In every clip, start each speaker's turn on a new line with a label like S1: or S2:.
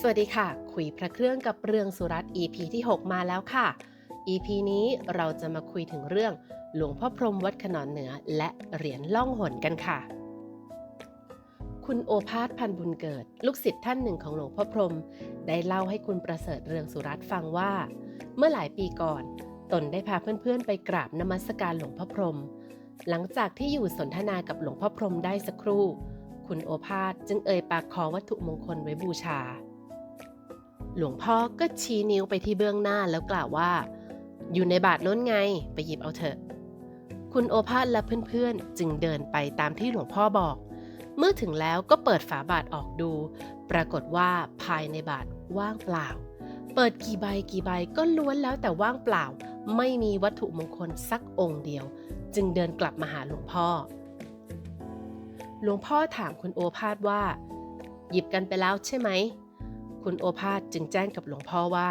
S1: สวัสดีค่ะ คุยพระเครื่องกับเรื่องสุรัตน์ EP ที่ 6 มาแล้วค่ะ EP นี้เราจะมาคุยถึงเรื่องหลวงพ่อพรมวัดขนอนเหนือ และเหรียญล่องหนกันค่ะ คุณโอภาสพันบุญเกิด ลูกศิษย์ท่านหนึ่งของหลวงพ่อพรม ได้เล่าให้คุณประเสริฐเรืองสุรัตน์ฟังว่า เมื่อหลายปีก่อน ตนได้พาเพื่อนๆ ไปกราบนมัสการหลวงพ่อพรม หลังจากที่อยู่สนทนากับหลวงพ่อพรมได้สักครู่ คุณโอภาสจึงเอ่ยปากขอวัตถุมงคลไว้บูชา หลวงพ่อก็ชี้นิ้วไปที่เบื้องหน้าแล้วกล่าวว่า อยู่ในบาทโน้นไงไปหยิบเอาเถอะ คุณโอภาสและเพื่อนๆ จึงเดินไปตามที่หลวงพ่อบอก เมื่อถึงแล้วก็เปิดฝาบาทออกดู ปรากฏว่าภายในบาทว่างเปล่า เปิดกี่ใบกี่ใบก็ล้วนแล้วแต่ว่างเปล่า ไม่มีวัตถุมงคลสักองค์เดียว จึงเดินกลับมาหาหลวงพ่อ หลวงพ่อถามคุณโอภาสว่า หยิบกันไปแล้วใช่ไหม คุณโอภาสจึงแจ้งกับหลวงพ่อว่า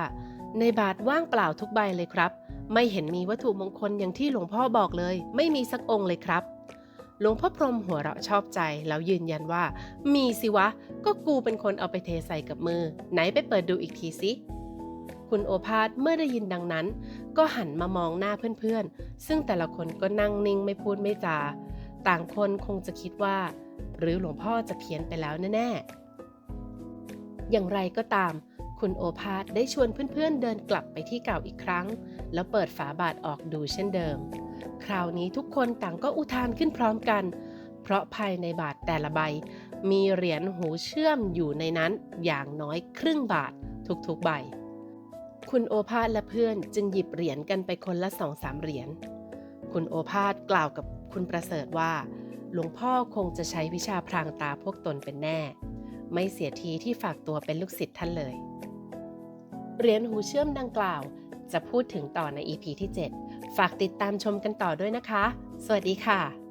S1: ในบาทว่างเปล่าทุกใบเลยครับ ไม่เห็นมีวัตถุมงคลอย่างที่หลวงพ่อบอกเลย ไม่มีสักองค์เลยครับหลวงพ่อพรหมหัวเราะชอบใจแล้วยืนยันว่า มีสิวะ ก็กูเป็นคนเอาไปเทใส่กับมือ ไหนไปเปิดดูอีกทีสิคุณโอภาสเมื่อได้ยินดังนั้น ก็หันมามองหน้าเพื่อนๆ ซึ่งแต่ละคนก็นั่งนิ่งไม่พูดไม่จา ต่างคนคงจะคิดว่า หรือหลวงพ่อจะเพี้ยนไปแล้วแน่ๆ อย่างไรก็ตาม คุณโอภาสได้ชวนเพื่อนๆเดินกลับไปที่เก่าอีกครั้ง แล้วเปิดฝาบาทออกดูเช่นเดิม คราวนี้ทุกคนต่างก็อุทานขึ้นพร้อมกัน เพราะภายในบาทแต่ละใบ มีเหรียญหูเชื่อมอยู่ในนั้นอย่างน้อยครึ่งบาททุกๆใบ คุณโอภาสและเพื่อนจึงหยิบเหรียญกันไปคนละสองสามเหรียญ คุณโอภาสกล่าวกับคุณประเสริฐว่า หลวงพ่อคงจะใช้วิชาพรางตาพวกตนเป็นแน่ ไม่เสียทีที่ฝากตัวเป็นลูกศิษย์ท่านเลย เหรียญหูเชื่อมดังกล่าว จะพูดถึงต่อใน EP ที่ 7 ฝากติดตามชมกันต่อด้วยนะคะ สวัสดีค่ะ